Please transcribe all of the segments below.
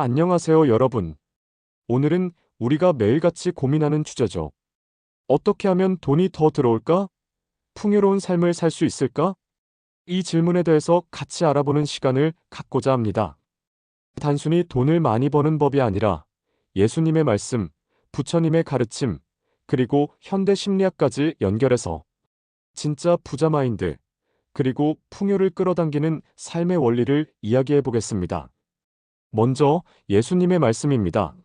안녕하세요, 여러분. 오늘은 우리가 매일같이 고민하는 주제죠. 어떻게 하면 돈이 더 들어올까? 풍요로운 삶을 살 수 있을까? 이 질문에 대해서 같이 알아보는 시간을 갖고자 합니다. 단순히 돈을 많이 버는 법이 아니라 예수님의 말씀, 부처님의 가르침, 그리고 현대 심리학까지 연결해서 진짜 부자 마인드, 그리고 풍요를 끌어당기는 삶의 원리를 이야기해 보겠습니다. 먼저 예수님의 말씀입니다.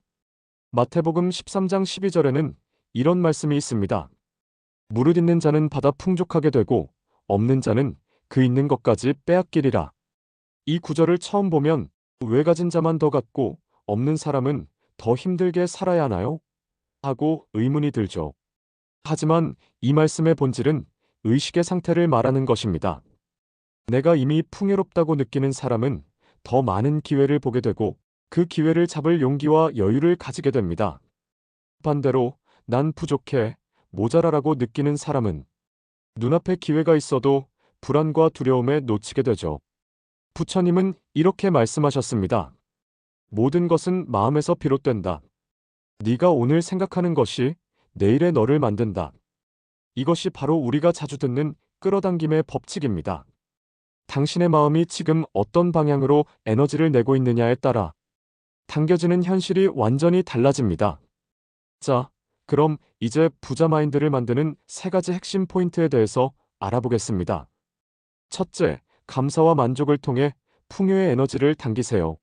마태복음 13장 12절에는 이런 말씀이 있습니다. 무릇 있는 자는 받아 풍족하게 되고 없는 자는 그 있는 것까지 빼앗기리라. 이 구절을 처음 보면 왜 가진 자만 더 갖고 없는 사람은 더 힘들게 살아야 하나요? 하고 의문이 들죠. 하지만 이 말씀의 본질은 의식의 상태를 말하는 것입니다. 내가 이미 풍요롭다고 느끼는 사람은 더 많은 기회를 보게 되고 그 기회를 잡을 용기와 여유를 가지게 됩니다. 반대로 난 부족해, 모자라라고 느끼는 사람은 눈앞에 기회가 있어도 불안과 두려움에 놓치게 되죠. 부처님은 이렇게 말씀하셨습니다. 모든 것은 마음에서 비롯된다. 네가 오늘 생각하는 것이 내일의 너를 만든다. 이것이 바로 우리가 자주 듣는 끌어당김의 법칙입니다. 당신의 마음이 지금 어떤 방향으로 에너지를 내고 있느냐에 따라 당겨지는 현실이 완전히 달라집니다. 자, 그럼 이제 부자 마인드를 만드는 세 가지 핵심 포인트에 대해서 알아보겠습니다. 첫째, 감사와 만족을 통해 풍요의 에너지를 당기세요.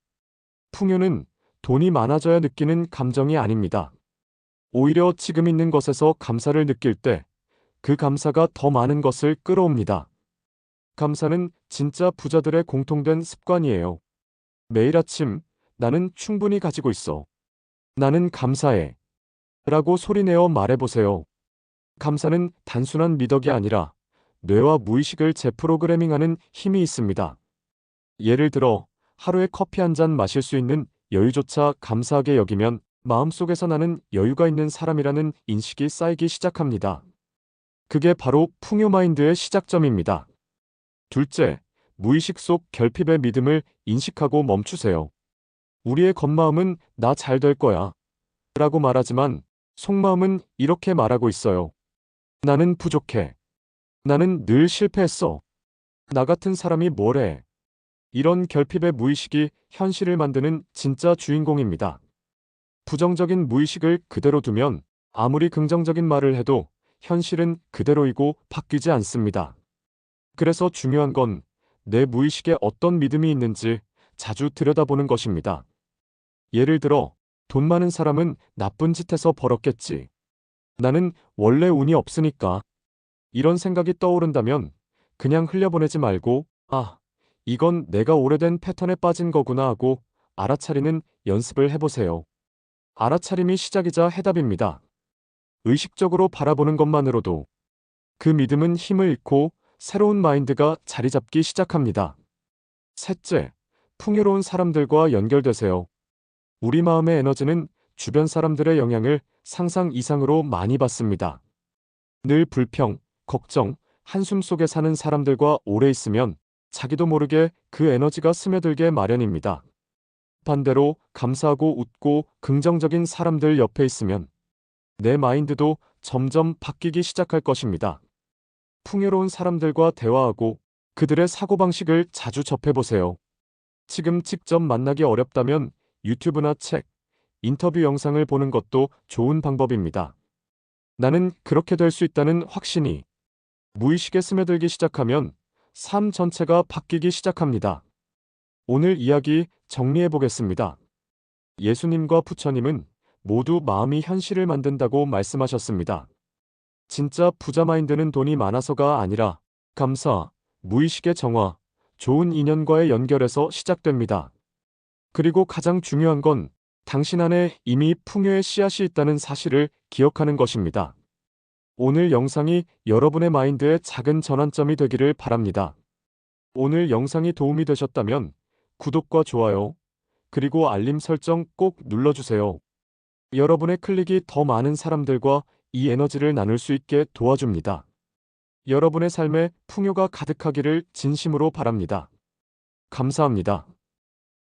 풍요는 돈이 많아져야 느끼는 감정이 아닙니다. 오히려 지금 있는 것에서 감사를 느낄 때 그 감사가 더 많은 것을 끌어옵니다. 감사는 진짜 부자들의 공통된 습관이에요. 매일 아침 나는 충분히 가지고 있어. 나는 감사해. 라고 소리내어 말해보세요. 감사는 단순한 미덕이 아니라 뇌와 무의식을 재프로그래밍하는 힘이 있습니다. 예를 들어 하루에 커피 한 잔 마실 수 있는 여유조차 감사하게 여기면 마음속에서 나는 여유가 있는 사람이라는 인식이 쌓이기 시작합니다. 그게 바로 풍요 마인드의 시작점입니다. 둘째, 무의식 속 결핍의 믿음을 인식하고 멈추세요. 우리의 겉마음은 나 잘 될 거야. 라고 말하지만 속마음은 이렇게 말하고 있어요. 나는 부족해. 나는 늘 실패했어. 나 같은 사람이 뭘 해. 이런 결핍의 무의식이 현실을 만드는 진짜 주인공입니다. 부정적인 무의식을 그대로 두면 아무리 긍정적인 말을 해도 현실은 그대로이고 바뀌지 않습니다. 그래서 중요한 건 내 무의식에 어떤 믿음이 있는지 자주 들여다보는 것입니다. 예를 들어, 돈 많은 사람은 나쁜 짓 해서 벌었겠지. 나는 원래 운이 없으니까. 이런 생각이 떠오른다면 그냥 흘려보내지 말고, 아, 이건 내가 오래된 패턴에 빠진 거구나 하고 알아차리는 연습을 해보세요. 알아차림이 시작이자 해답입니다. 의식적으로 바라보는 것만으로도 그 믿음은 힘을 잃고 새로운 마인드가 자리 잡기 시작합니다. 셋째, 풍요로운 사람들과 연결되세요. 우리 마음의 에너지는 주변 사람들의 영향을 상상 이상으로 많이 받습니다. 늘 불평, 걱정, 한숨 속에 사는 사람들과 오래 있으면 자기도 모르게 그 에너지가 스며들게 마련입니다. 반대로 감사하고 웃고 긍정적인 사람들 옆에 있으면 내 마인드도 점점 바뀌기 시작할 것입니다. 풍요로운 사람들과 대화하고 그들의 사고방식을 자주 접해보세요. 지금 직접 만나기 어렵다면 유튜브나 책, 인터뷰 영상을 보는 것도 좋은 방법입니다. 나는 그렇게 될 수 있다는 확신이 무의식에 스며들기 시작하면 삶 전체가 바뀌기 시작합니다. 오늘 이야기 정리해 보겠습니다. 예수님과 부처님은 모두 마음이 현실을 만든다고 말씀하셨습니다. 진짜 부자 마인드는 돈이 많아서가 아니라 감사, 무의식의 정화, 좋은 인연과의 연결에서 시작됩니다. 그리고 가장 중요한 건 당신 안에 이미 풍요의 씨앗이 있다는 사실을 기억하는 것입니다. 오늘 영상이 여러분의 마인드의 작은 전환점이 되기를 바랍니다. 오늘 영상이 도움이 되셨다면 구독과 좋아요, 그리고 알림 설정 꼭 눌러주세요. 여러분의 클릭이 더 많은 사람들과 이 에너지를 나눌 수 있게 도와줍니다. 여러분의 삶에 풍요가 가득하기를 진심으로 바랍니다. 감사합니다.